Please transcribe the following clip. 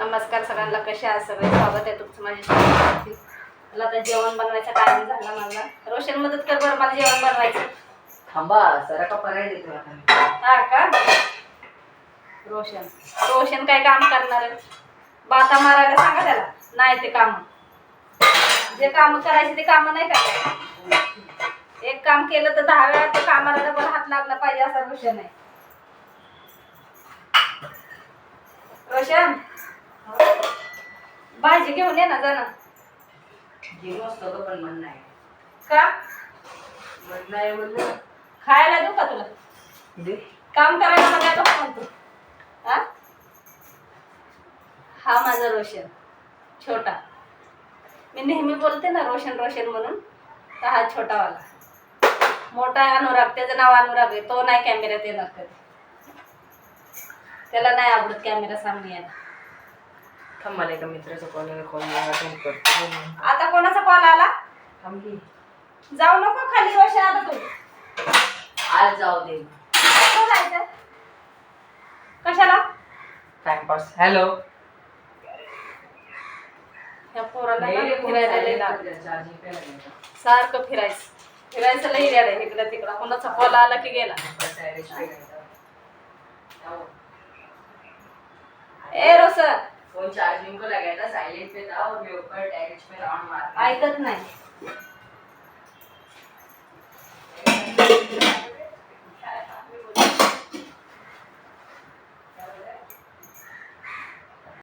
नमस्कार सगळ्यांना कसे आहात सगळे? स्वागत आहे तुमचं माझ्या मला आता जेवण बनवायचा टाइम झाला मला रोशन मदत कर बरं मला जेवण बनवायचं. थांबा सरा का पर्याय देतो आता हा का? रोशन. रोशन काय काम करणार आहे? बाता मारायला सांगा त्याला. नाही ते काम. जे काम करायचे ते काम नाही करायचे एक काम केलं तर दहा वेळा ते कामाला डबल हात लागला पाहिजे असा रोशन आहे. रोशन भाजी घेऊन ये ना जा ना. गेलो असतो तो पण मन नाही. का? मन नाही म्हणलं. खायला देऊ का तुला? दे. काम करायला मला नको म्हणतो हा? हा माझा रोशन. छोटा. मी नेहमी बोलते ना रोशन रोशन म्हणून. तर हा छोटावाला. मोठा आहे अनुराग. त्याचं नाव अनुराग आहे. तो नाही कॅमेऱ्यात येणार कधी. त्याला नाही आवडत कॅमेरा सामने यायला. थांब मला एका मित्राचा कॉल कॉल अटेंड करतो. आता कोणाचा कॉल आला? थांब की. जाऊ नको खाली रोशन आता तू. आज जाऊ दे. कुठं जायचं कशाला? टाइमपास हॅलो या पोराला ना फिरायला लय सारखं फिरायचं. फिरायचं लई आहे इकडं तिकडं. कोणाचा कॉल आला की गेला? ए रोसन फोन चार्जिंग को लगाया था साइलेंट पे था और मैं ऊपर डायरेक्ट में राउंड मार ऐकत नाही।